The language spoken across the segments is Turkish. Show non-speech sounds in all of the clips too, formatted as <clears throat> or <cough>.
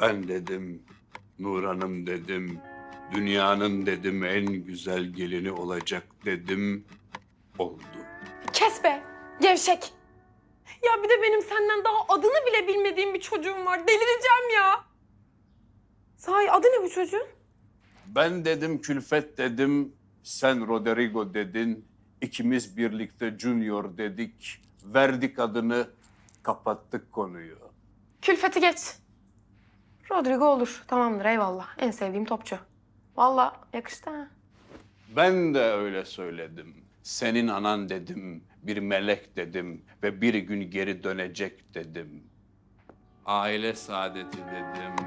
Ben dedim, Nuran'ım dedim, dünyanın dedim en güzel gelini olacak dedim, oldu. Kes be, gevşek. Ya bir de benim senden daha adını bile bilmediğim bir çocuğum var. Delireceğim ya. Sahi adı ne bu çocuğun? Ben dedim Külfet dedim, sen Roderigo dedin, ikimiz birlikte Junior dedik, verdik adını, kapattık konuyu. Külfeti geç. Rodrigo olur. Tamamdır eyvallah. En sevdiğim topçu. Vallahi yakıştı ha. Ben de öyle söyledim. Senin anan dedim, bir melek dedim ve bir gün geri dönecek dedim. Aile saadeti dedim.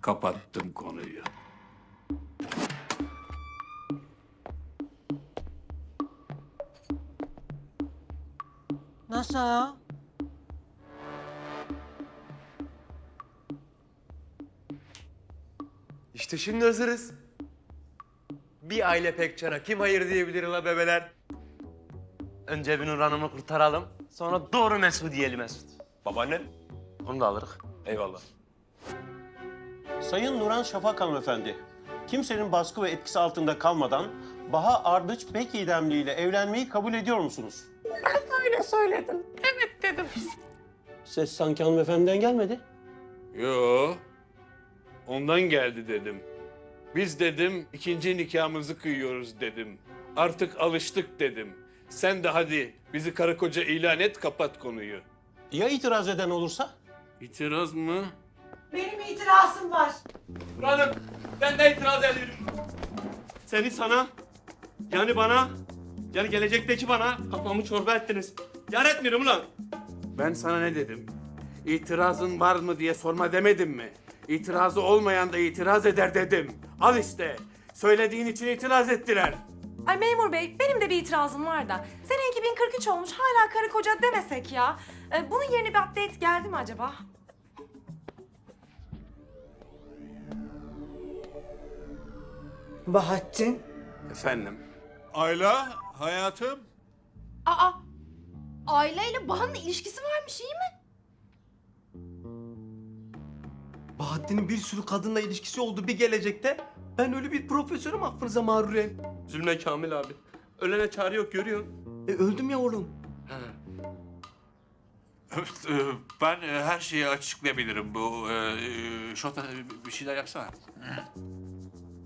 Kapattım konuyu. Nasıl ya? İşte şimdi hazırız. Bir aile Pekcan'a kim hayır diyebilir la bebeler? Önce bir Nur Hanım'ı kurtaralım. Sonra doğru Mesut diyelim Mesut. Babaannem. Onu da alırız. Eyvallah. Sayın Nuran Şafak hanımefendi, kimsenin baskı ve etkisi altında kalmadan Baha Ardıç Bek idemliyle evlenmeyi kabul ediyor musunuz? Öyle söyledim. Evet dedim. Ses sanki hanımefendiden gelmedi. Yo. Ondan geldi dedim. Biz dedim ikinci nikahımızı kıyıyoruz dedim. Artık alıştık dedim. Sen de hadi bizi karı koca ilan et kapat konuyu. Ya itiraz eden olursa? İtiraz mı? Benim itirazım var. Hanım ben de itiraz ediyorum. Seni sana, yani bana, yani gelecekteki bana kafamı çorba ettiniz. Yar etmiyorum ulan. Ben sana ne dedim? İtirazın var mı diye sorma demedim mi? İtirazı olmayan da itiraz eder dedim. Al işte. Söylediğin için itiraz ettiler. Ay memur bey benim de bir itirazım var da. Sene 2043 olmuş hala karı koca demesek ya. Ee, bunun yerine bir update geldi mi acaba? Bahattin. Efendim? Ayla, hayatım. Aa aileyle Bahan'ın ilişkisi varmış iyi mi? Bahattin'in bir sürü kadınla ilişkisi oldu bir gelecekte. Ben öyle bir profesörüm affınıza mağruren. Zülme Kamil abi. Ölene çare yok görüyorsun. E öldüm ya oğlum. Evet, e, Ben e, her şeyi açıklayabilirim. Bu e, e, Şota bir şeyler yapsana.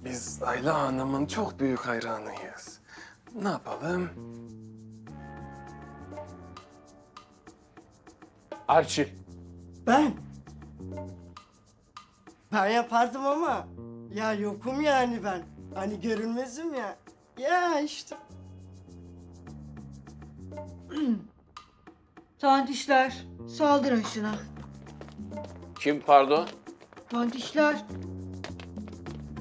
Biz Ayla Hanım'ın çok büyük hayranıyız. Ne yapalım? Archie. Ben. Ben yapardım ama. Ya yokum yani ben. Hani görünmezim ya. Ya işte. <clears throat> Tontişler, saldırın şuna. Kim pardon? Tontişler,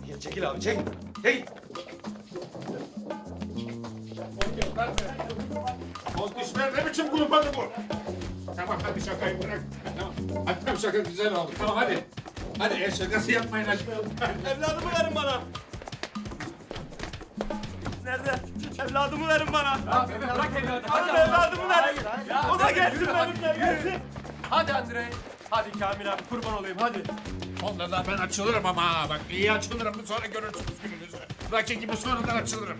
Ya çekil abi çekil. Çekil. Kontüşler ne biçim grup adı bu? Tamam hadi şakayı bırak. Tamam. Hadi tamam şaka güzel oldu. Tamam hadi. Hadi el şakası yapmayın hadi. Evladımı verin bana. Nerede? Evladımı verin bana. Bırak evladı. Hadi evladımı verin. O da gelsin benimle gelsin. Hadi Andrei. Hadi Kamil abi kurban olayım hadi. Onda da ben açılırım ama ha. Bak iyi açılırım sonra görürsünüz gününüzü. Rakip gibi sonradan açılırım.